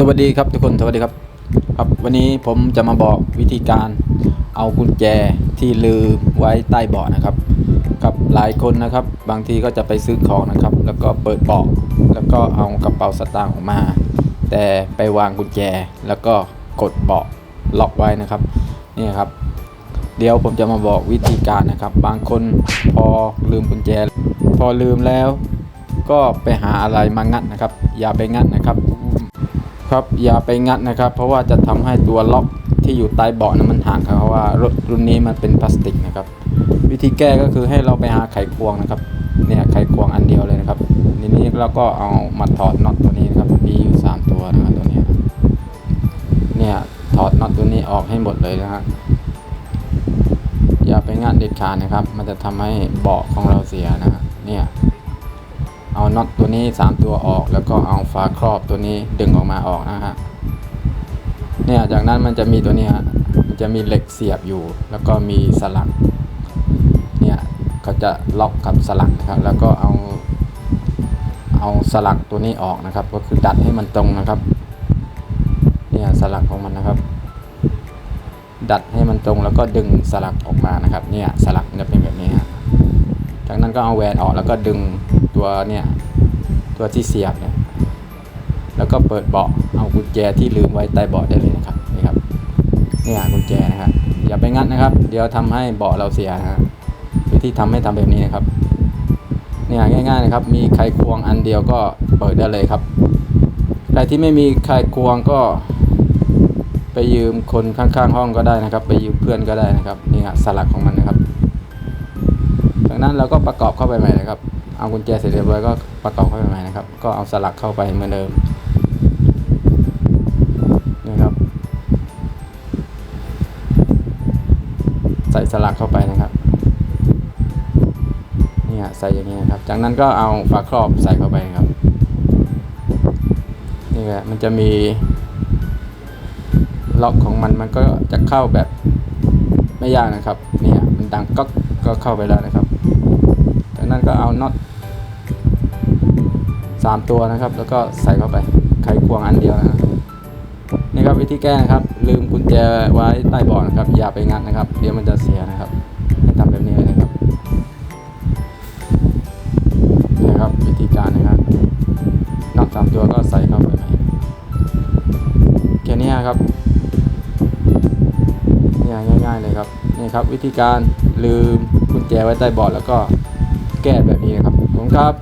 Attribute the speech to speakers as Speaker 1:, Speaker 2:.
Speaker 1: สวัสดีครับทุกคนสวัสดีครับ ครับวันนี้ผมจะมาบอกวิธีการเอากุญแจที่ลืมไว้ใต้เบาะนะครับกับหลายคนนะครับ บางทีก็จะไปซื้อของนะครับ แล้วก็เปิดเบาะแล้วก็เอากระเป๋าสตางค์ออกมา แต่ไปวางกุญแจแล้วก็กดเบาะล็อกไว้นะครับนี่ครับ เดี๋ยวผมจะมาบอกวิธีการนะครับ บางคนพอลืมกุญแจ พอลืมแล้ว ก็ไปหาอะไรมางัดนะครับ อย่าไปงัดนะครับ ครับอย่าไปงัดนะครับ เพราะว่าจะทำให้ตัวล็อกที่อยู่ใต้เบาะนั้นมันห่างครับเพราะว่ารถรุ่นนี้มันเป็นพลาสติกนะครับ วิธีแก้ก็คือให้เราไปหาไขควงนะครับเนี่ยไขควงอันเดียวเลยนะครับทีนี้เราก็เอามาถอดน็อตตัวนี้นะครับมีอยู่สามตัวนะครับตัวนี้เนี่ยถอดน็อตตัวนี้ออกให้หมดเลยนะฮะอย่าไปงัดเด็ดขาดนะครับ มันจะทำให้เบาะของเราเสียนะเนี่ย เอาน็อตตัวนี้ 3 ตัวออก แล้วก็เอาฝาครอบตัวนี้ดึงออกมาออกนะฮะเนี่ยจากนั้นมันจะมีตัวนี้ฮะมันจะมีเหล็กเสียบอยู่ แล้วก็มีสลักเนี่ยเขาจะล็อกกับสลักนะครับ แล้วก็เอาเอาสลักตัวนี้ออกนะครับ ก็คือดัดให้มันตรงนะครับเนี่ยสลักของมันนะครับ ดัดให้มันตรงแล้วก็ดึงสลักออกมานะครับ เนี่ยสลักจะเป็นแบบนี้ฮะจากนั้นก็เอาแหวนออกแล้วก็ดึง ตัวเนี่ยตัวที่เสียบเนี่ยแล้วก็เปิดเบาะเอากุญแจที่ลืมไว้ใต้เบาะได้เลยนะครับนี่ครับนี่ยกุญแจนะครับอย่าไปงัดนะครับ เดี๋ยวทำให้เบาะเราเสียนะฮะวิธีทำให้ทำแบบนี้นะครับเนี่ยง่ายๆนะครับ มีไขควงอันเดียวก็เปิดได้เลยครับใครที่ไม่มีไขควงก็ไปยืมคนข้างๆห้องก็ได้นะครับ ไปยืมเพื่อนก็ได้นะครับนี่ฮะสลักของมันนะครับ จากนั้นเราก็ประกอบเข้าไปใหม่นะครับ เอากุญแจเสร็จเรียบร้อยก็ประกอบเข้าไปใหม่นะครับ ก็เอาสลักเข้าไปเหมือนเดิมนี่ครับ ใส่สลักเข้าไปนะครับนี่ฮะใส่อย่างนี้นะครับ จากนั้นก็เอาฝาครอบใส่เข้าไปครับนี่แหละมันจะมีล็อกของมันมันก็จะเข้าแบบไม่ยากนะครับเนี่ยมันดังก็ก็เข้าไปแล้วนะครับ นั้นก็เอาน็อตสามตัวนะครับ แล้วก็ใส่เข้าไปไขควงอันเดียวนะครับนี่ครับวิธีแก้นะครับ ลืมกุญแจไว้ใต้เบาะนะครับ อย่าไปงัดนะครับ เดี๋ยวมันจะเสียนะครับให้ทำแบบนี้เลยนะครับนี่ครับวิธีการนะครับน็อตสามตัวก็ใส่เข้าไปแค่นี้ครับเนี่ยง่าย ๆเลยครับนี่ครับวิธีการลืมกุญแจไว้ใต้เบาะแล้วก็ แก้แบบนี้นะครับขอบคุณครับ